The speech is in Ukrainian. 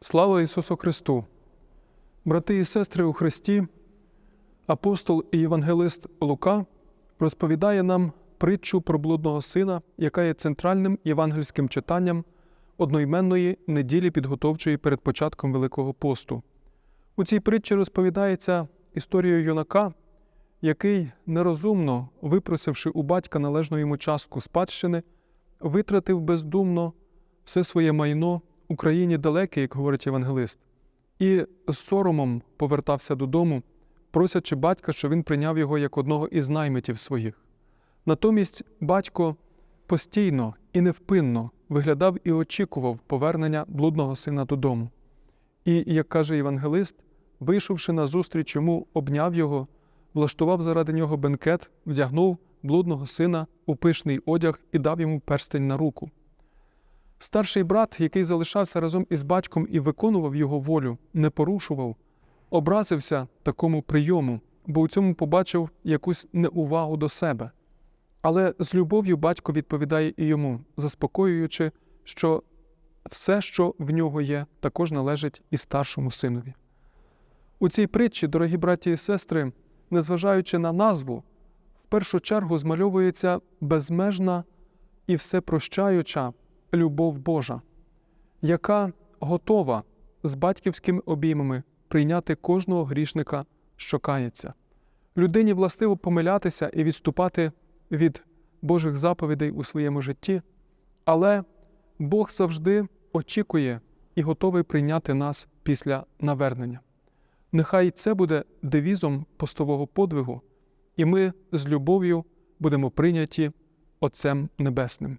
Слава Ісусу Христу! Брати і сестри у Христі, апостол і євангелист Лука розповідає нам притчу про блудного сина, яка є центральним євангельським читанням одноіменної неділі підготовчої перед початком Великого посту. У цій притчі розповідається історія юнака, який нерозумно, випросивши у батька належну йому частку спадщини, витратив бездумно все своє майно у країні далекій, як говорить євангелист, і з соромом повертався додому, просячи батька, що він прийняв його як одного із наймитів своїх. Натомість батько постійно і невпинно виглядав і очікував повернення блудного сина додому. І, як каже євангелист, вийшовши на зустріч йому, обняв його, влаштував заради нього бенкет, вдягнув блудного сина у пишний одяг і дав йому перстень на руку. Старший брат, який залишався разом із батьком і виконував його волю, не порушував, образився такому прийому, бо у цьому побачив якусь неувагу до себе. Але з любов'ю батько відповідає і йому, заспокоюючи, що все, що в нього є, також належить і старшому синові. У цій притчі, дорогі браті і сестри, незважаючи на назву, в першу чергу змальовується безмежна і всепрощаюча любов Божа, яка готова з батьківськими обіймами прийняти кожного грішника, що кається. Людині властиво помилятися і відступати від Божих заповідей у своєму житті, але Бог завжди очікує і готовий прийняти нас після навернення. Нехай це буде девізом постового подвигу, і ми з любов'ю будемо прийняті Отцем Небесним.